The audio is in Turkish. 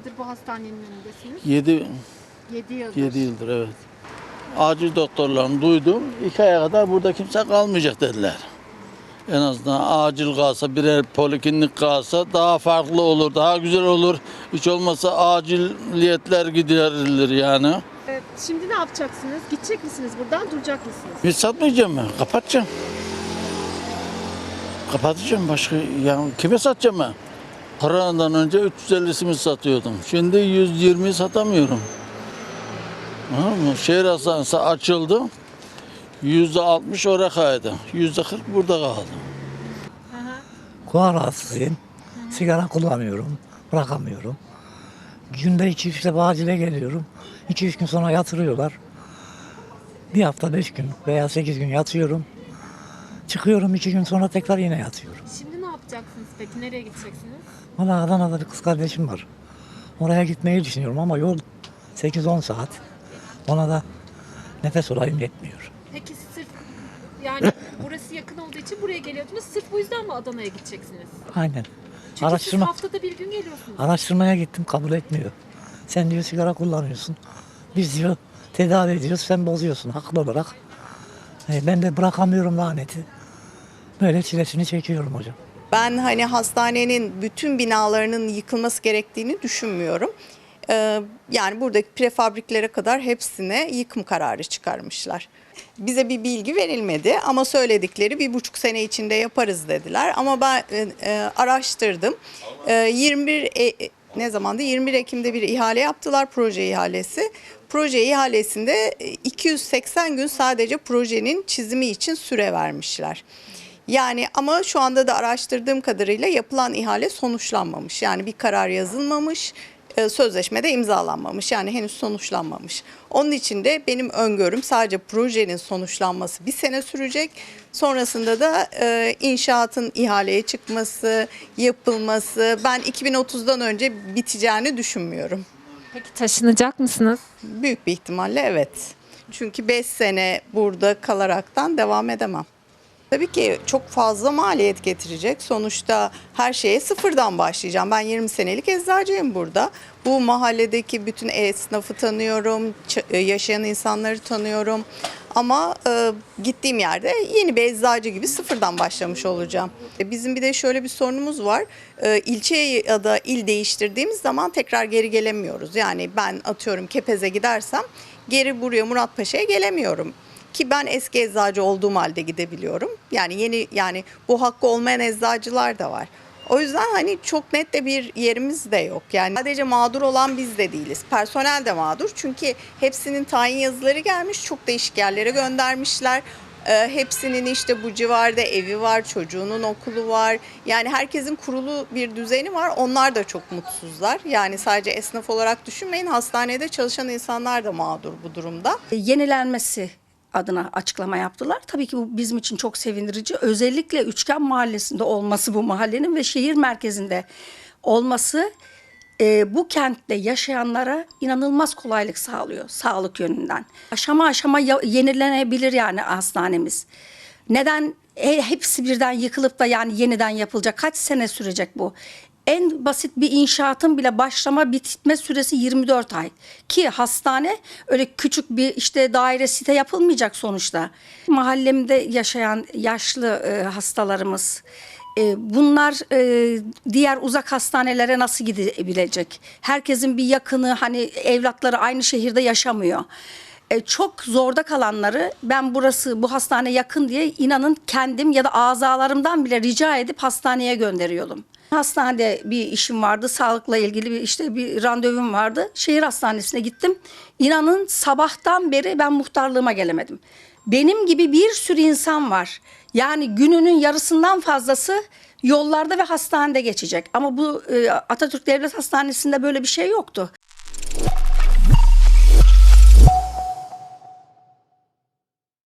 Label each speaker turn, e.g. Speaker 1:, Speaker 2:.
Speaker 1: süredir bu hastanenin önündesiniz?
Speaker 2: 7,
Speaker 1: 7 yıldır.
Speaker 2: 7 yıldır evet. Acil doktorlarını duydum. İki aya kadar burada kimse kalmayacak dediler. En azından acil kalsa, birer poliklinik kalsa daha farklı olur, daha güzel olur. Hiç olmazsa aciliyetler giderilir yani.
Speaker 1: Evet, şimdi ne yapacaksınız? Gidecek misiniz buradan, duracak mısınız?
Speaker 2: Hiç satmayacağım ben, kapatacağım. Kapatacağım başka, ya kime satacağım ben? Koronadan önce 350'sini satıyordum. Şimdi 120 satamıyorum. Anladın mı? Şehir hastanesi açıldı. Yüzde 60 oraya kaydı. Yüzde 40 burada kaldı.
Speaker 3: Kulak rahatsızıyım. Sigara kullanıyorum. Bırakamıyorum. Günde iki üç defa acile geliyorum. İki üç gün sonra yatırıyorlar. Bir hafta beş gün veya sekiz gün yatıyorum. Çıkıyorum iki gün sonra tekrar yine yatıyorum.
Speaker 1: Şimdi yapacaksınız peki? Nereye gideceksiniz?
Speaker 3: Valla Adana'da bir kız kardeşim var. Oraya gitmeyi düşünüyorum ama yol 8-10 saat. Ona da nefes olayım yetmiyor.
Speaker 1: Peki sırf yani burası yakın olduğu için buraya geliyordunuz. Sırf bu yüzden mi Adana'ya gideceksiniz?
Speaker 3: Aynen.
Speaker 1: Çünkü
Speaker 3: Araştırma,
Speaker 1: siz haftada bir gün geliyorsunuz.
Speaker 3: araştırmaya gittim kabul etmiyor. Sen diyor sigara kullanıyorsun. Biz diyor tedavi ediyoruz sen bozuyorsun haklı olarak. E, ben de bırakamıyorum laneti. Böyle çilesini çekiyorum hocam.
Speaker 4: Ben hani hastanenin bütün binalarının yıkılması gerektiğini düşünmüyorum. Ee, yani buradaki prefabriklere kadar hepsine yıkım kararı çıkarmışlar. Bize bir bilgi verilmedi ama söyledikleri bir buçuk sene içinde yaparız dediler. Ama ben e, e, araştırdım. E, 21 e, e, ne zamandı? 21 Ekim'de bir ihale yaptılar proje ihalesi. Proje ihalesinde e, 280 gün sadece projenin çizimi için süre vermişler. Yani ama şu anda da araştırdığım kadarıyla yapılan ihale sonuçlanmamış. Yani bir karar yazılmamış, e, sözleşme de imzalanmamış. Yani henüz sonuçlanmamış. Onun için de benim öngörüm sadece projenin sonuçlanması bir sene sürecek. Sonrasında da e, inşaatın ihaleye çıkması, yapılması ben 2030'dan önce biteceğini düşünmüyorum.
Speaker 1: Peki taşınacak mısınız?
Speaker 4: Büyük bir ihtimalle evet. Çünkü 5 sene burada kalaraktan devam edemem. Tabii ki çok fazla maliyet getirecek. Sonuçta her şeye sıfırdan başlayacağım. Ben 20 senelik eczacıyım burada. Bu mahalledeki bütün esnafı tanıyorum, ç- yaşayan insanları tanıyorum. Ama e, gittiğim yerde yeni bir eczacı gibi sıfırdan başlamış olacağım. E, Bizim bir de şöyle bir sorunumuz var. E, ilçe ya da il değiştirdiğimiz zaman tekrar geri gelemiyoruz. Yani ben atıyorum Kepez'e gidersem geri buraya Muratpaşa'ya gelemiyorum ki ben eski eczacı olduğum halde gidebiliyorum. Yani yeni yani bu hakkı olmayan eczacılar da var. O yüzden hani çok net de bir yerimiz de yok. Yani sadece mağdur olan biz de değiliz. Personel de mağdur. Çünkü hepsinin tayin yazıları gelmiş. Çok değişik yerlere göndermişler. Ee, hepsinin işte bu civarda evi var, çocuğunun okulu var. Yani herkesin kurulu bir düzeni var. Onlar da çok mutsuzlar. Yani sadece esnaf olarak düşünmeyin. Hastanede çalışan insanlar da mağdur bu durumda.
Speaker 5: yenilenmesi adına açıklama yaptılar. Tabii ki bu bizim için çok sevindirici. Özellikle Üçgen Mahallesi'nde olması bu mahallenin ve şehir merkezinde olması e, bu kentte yaşayanlara inanılmaz kolaylık sağlıyor sağlık yönünden. Aşama aşama ya- yenilenebilir yani hastanemiz. Neden e, hepsi birden yıkılıp da yani yeniden yapılacak? Kaç sene sürecek bu? En basit bir inşaatın bile başlama bitme süresi 24 ay. Ki hastane öyle küçük bir işte daire site yapılmayacak sonuçta. Mahallemde yaşayan yaşlı e, hastalarımız e, bunlar e, diğer uzak hastanelere nasıl gidebilecek? Herkesin bir yakını hani evlatları aynı şehirde yaşamıyor. E, çok zorda kalanları ben burası bu hastane yakın diye inanın kendim ya da azalarımdan bile rica edip hastaneye gönderiyordum. Hastanede bir işim vardı. Sağlıkla ilgili bir işte bir randevum vardı. Şehir hastanesine gittim. İnanın sabahtan beri ben muhtarlığıma gelemedim. Benim gibi bir sürü insan var. Yani gününün yarısından fazlası yollarda ve hastanede geçecek. Ama bu e, Atatürk Devlet Hastanesi'nde böyle bir şey yoktu.